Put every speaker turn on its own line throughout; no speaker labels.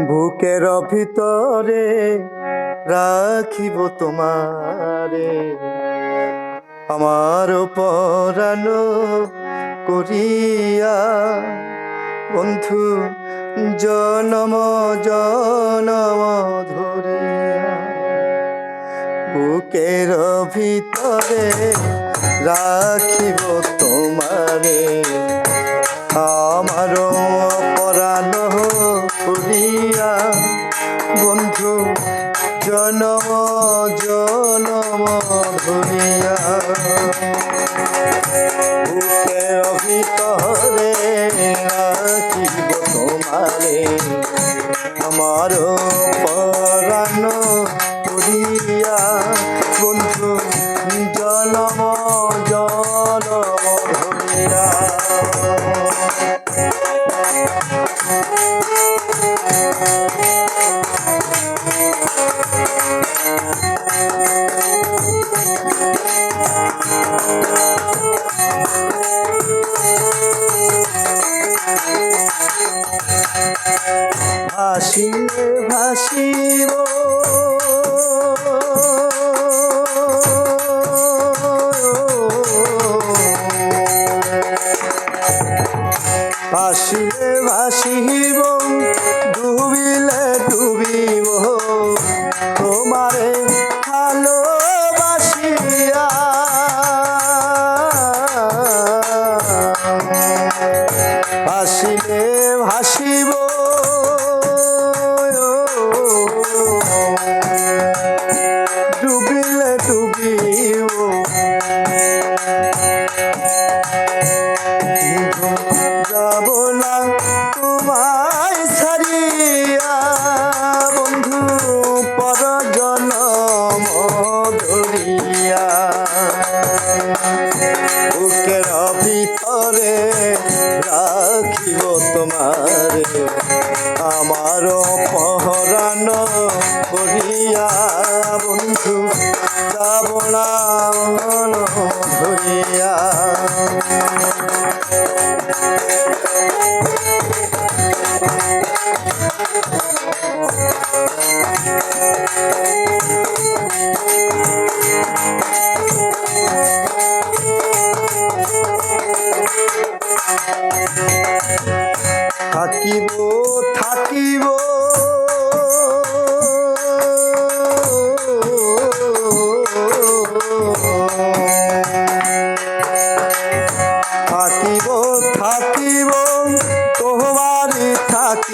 বুকের ভিতরে রাখিব তোমারে। আমার পরানো করিয়া বন্ধু জনম জনম ধরিয়া বুকের ভিতরে রাখিব বন্ধু জনম জনম ধরিয়া বুকের ভিতরে রাখিব তোমারে। আমার পরাণ ভাসিয়ে ভাসিব ভাসিয়ে ভাসিব ডুবিলে ডুবিব। যাব না তোমায় ছাড়িয়া, বন্ধু পর ধরিয়া। বুকের ভিতরে রাখিব তোমারে, আমার পহরান করিয়া, বন্ধু যাব না থাকিব থাকিব।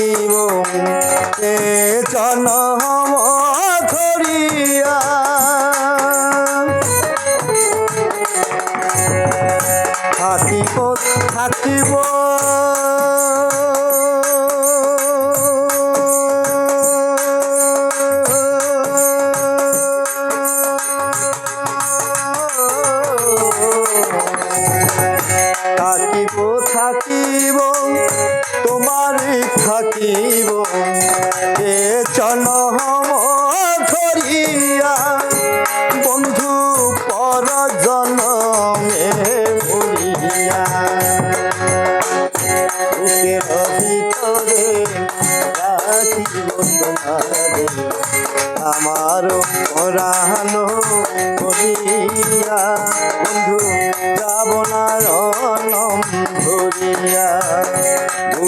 থাকিব এ জনম ধরিয়া। থাকিব থাকিব। থাকিব। এ জনম ধরিয়া বন্ধু পর জনমে ভরিয়া ভিতরে তোমারে আমার পরানো করিয়া বন্ধু যাব না ধরিয়া